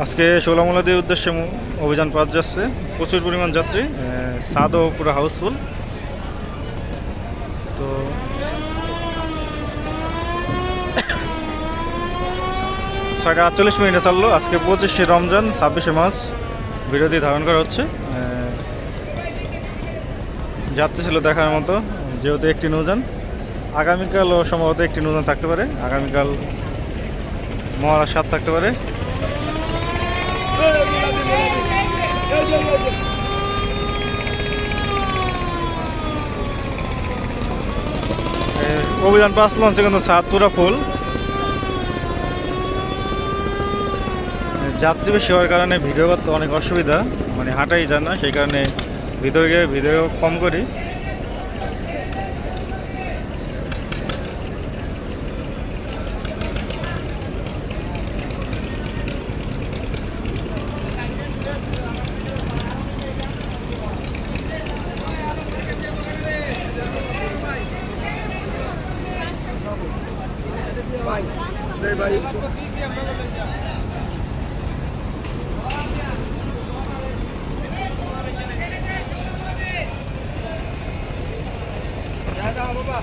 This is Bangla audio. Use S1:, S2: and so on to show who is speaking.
S1: আজকে সোলামুলাদের উদ্দেশ্যে অভিযান পাওয়া যাচ্ছে। প্রচুর পরিমাণ যাত্রী সাদও পুরো হাউসফুল তো ছয়টা আটচল্লিশ মিনিটে চাললো। আজকে পঁচিশে রমজান, ছাব্বিশে মাস বিরোধী ধারণ করা হচ্ছে। যাত্রী ছিল দেখার মতো, যেহেতু একটি নৌযান। আগামীকালও সম্ভবত একটি নৌযান থাকতে পারে। আগামীকাল মহারাজ সাত থাকতে পারে। অভিযান পাঁচ লঞ্চে কিন্তু ছাদ, পুরো ফুল। যাত্রী বেশি হওয়ার কারণে ভিডিও করতে অনেক অসুবিধা। মানে হাঁটাই যায় না, সেই কারণে ভিতরে গিয়ে ভিডিও কম করি। ભાઈ જય ભાઈ દાદા બાબા